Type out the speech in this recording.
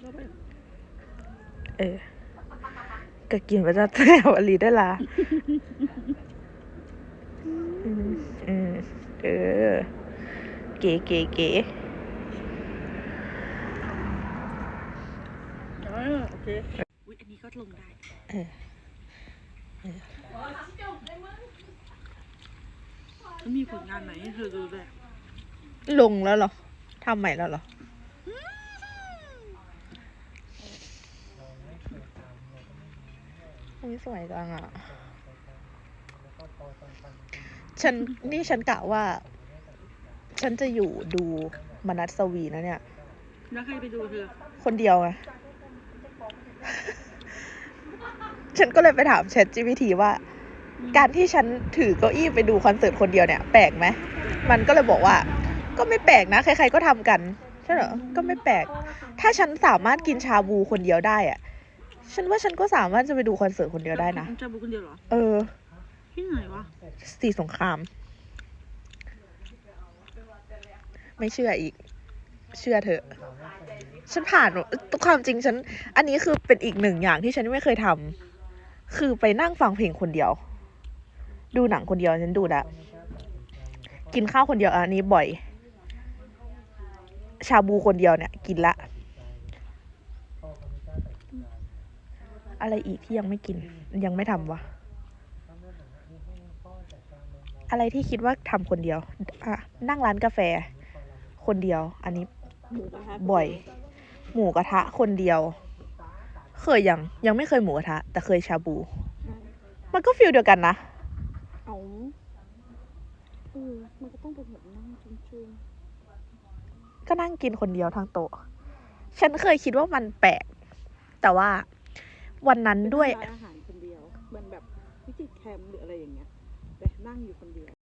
แล้วไปเออก็กินมาจากแถวอลีได้ละอืมอืมเออ เก๋เก๋เก๋เออโอเคอุ้ยอันนี้ก็ลงได้ เออแล้วมีผลงานไหนให้เธอดูด้วยลงแล้วเหรอ ทำใหม่แล้วเหรอ อุ้ยสวยจังอะ ฉันนี่ฉันกะว่า ฉันจะอยู่ดูมนัสวีนะเนี่ย แล้วใครไปดูเธอ คนเดียวไง ฉันก็เลยไปถาม Chat GPT ว่า การที่ฉันถือเก้าอี้ไปดูคอนเสิร์ตคนเดียวเนี่ย แปลกไหม มันก็เลยบอกว่า ก็ไม่แปลกนะ ใครๆก็ทำกันใช่เหรอ ก็ไม่แปลก ถ้าฉันสามารถกินชาบูคนเดียวได้อะฉันว่าฉันก็สามารถจะไปดูคอนเสิร์ตคนเดียวได้นะจะบุกคนเดียวเหรอ เออ ที่ไหนวะสีสงคราม ไม่เชื่ออีก เชื่อเถอะ ฉันผ่านความจริงฉัน อันนี้คือเป็นอีกหนึ่งอย่างที่ฉันไม่เคยทำคือไปนั่งฟังเพลงคนเดียว ดูหนังคนเดียวฉันดูละกินข้าวคนเดียวอันนี้บ่อย ชาบูคนเดียวเนี่ย กินละ อะไรอีกที่ยังไม่กิน ยังไม่ทำวะ อะไรที่คิดว่าทำคนเดียวอะนั่งร้านกาแฟ คนเดียว อันนี้หมูกระทะบ่อย หมูกระทะคนเดียว เคยยังยังไม่เคยหมูกระทะ แต่เคยชาบู มันก็ฟิลเดียวกันนะ เอาเออมันก็ต้องเป็นแบบนั่งชุ่ม ก็นั่งกินคนเดียวทางโต๊ะ ฉันเคยคิดว่ามันแปลก แต่ว่าวันนั้นด้วย เป็นร้านอาหารคนเดียวเหมันแบบวิจิตรแคมป์หรืออะไรอย่างเงี้ยแต่นั่งอยู่คนเดียว